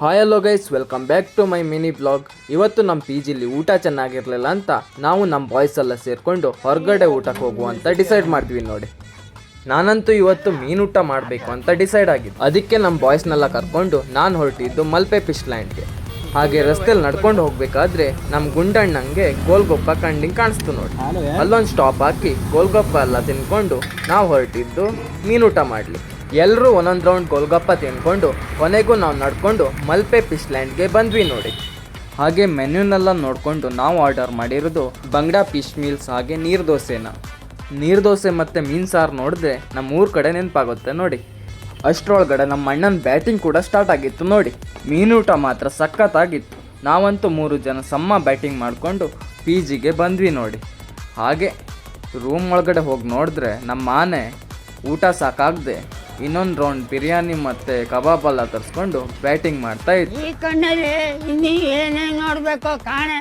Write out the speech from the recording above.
Hi hello guys welcome back to my mini vlog ಇವತ್ತು ನಮ್ಮ P ಜಿಲಿ ಊಟ ಚೆನ್ನಾಗಿರಲಿಲ್ಲ ಅಂತ ನಾವು ನಮ್ಮ ಬಾಯ್ಸ್ ಎಲ್ಲ ಸೇರಿಕೊಂಡು ಹೊರಗಡೆ ಊಟಕ್ಕೆ ಹೋಗುವ ಅಂತ ಡಿಸೈಡ್ ಮಾಡ್ತೀವಿ ನೋಡಿ. ನಾನಂತೂ ಇವತ್ತು ಮೀನು ಊಟ ಮಾಡಬೇಕು ಅಂತ ಡಿಸೈಡ್ ಆಗಿದ್ದು. ಅದಕ್ಕೆ ನಮ್ಮ ಬಾಯ್ಸ್ನೆಲ್ಲ ಕರ್ಕೊಂಡು ನಾನು ಹೊರಟಿದ್ದು ಮಲ್ಪೆ ಫಿಶ್ ಲ್ಯಾಂಡ್ಗೆ ಹಾಗೆ ರಸ್ತೆಯಲ್ಲಿ ನಡ್ಕೊಂಡು ಹೋಗ್ಬೇಕಾದ್ರೆ ನಮ್ಮ ಗುಂಡಣ್ಣಂಗೆ ಗೋಲ್ಗೊಪ್ಪ ಕಂಡಿಂಗ್ ಕಾಣಿಸ್ತು ನೋಡಿ. ಅಲ್ಲೊಂದು ಸ್ಟಾಪ್ ಹಾಕಿ ಗೋಲ್ಗೊಪ್ಪ ಎಲ್ಲ ತಿನ್ಕೊಂಡು ನಾವು ಹೊರಟಿದ್ದು ಮೀನು ಊಟ ಮಾಡಲಿ ಎಲ್ಲರೂ ಒಂದೊಂದು ರೌಂಡ್ ಗೋಲ್ಗಪ್ಪ ತಿನ್ಕೊಂಡು, ಕೊನೆಗೂ ನಾವು ನಡ್ಕೊಂಡು ಮಲ್ಪೆ ಪಿಸ್ಲ್ಯಾಂಡ್ಗೆ ಬಂದ್ವಿ ನೋಡಿ. ಹಾಗೆ ಮೆನ್ಯೂನೆಲ್ಲ ನೋಡಿಕೊಂಡು ನಾವು ಆರ್ಡರ್ ಮಾಡಿರೋದು ಬಂಗ್ಡಾ ಫಿಶ್ ಮೀಲ್ಸ್ ಹಾಗೆ ನೀರು ದೋಸೆನ. ನೀರು ದೋಸೆ ಮತ್ತು ಮೀನು ಸಾರು ನೋಡಿದ್ರೆ ನಮ್ಮ ಊರ ಕಡೆ ನೆನಪಾಗುತ್ತೆ ನೋಡಿ. ಅಷ್ಟರೊಳಗಡೆ ನಮ್ಮ ಅಣ್ಣನ ಬ್ಯಾಟಿಂಗ್ ಕೂಡ ಸ್ಟಾರ್ಟ್ ಆಗಿತ್ತು ನೋಡಿ. ಮೀನೂಟ ಮಾತ್ರ ಸಖತ್ತಾಗಿತ್ತು. ನಾವಂತೂ ಮೂರು ಜನ ಸಮ್ಮ ಬ್ಯಾಟಿಂಗ್ ಮಾಡಿಕೊಂಡು ಪಿ ಜಿಗೆ ಬಂದ್ವಿ ನೋಡಿ. ಹಾಗೆ ರೂಮ್ ಒಳಗಡೆ ಹೋಗಿ ನೋಡಿದ್ರೆ ನಮ್ಮ ಆನೆ ಊಟ ಸಾಕಾಗದೆ ಇನ್ನೊಂದು ರೌಂಡ್ ಬಿರಿಯಾನಿ ಮತ್ತೆ ಕಬಾಬ್ ಎಲ್ಲ ತರಿಸ್ಕೊಂಡು ಬ್ಯಾಟಿಂಗ್ ಮಾಡ್ತಾ ಇತ್ತು ಈ ಕಣ್ಣಲ್ಲಿ ಇನ್ನೀ ಏನೇನ್ ನೋಡಬೇಕು ಕಾಣೆ.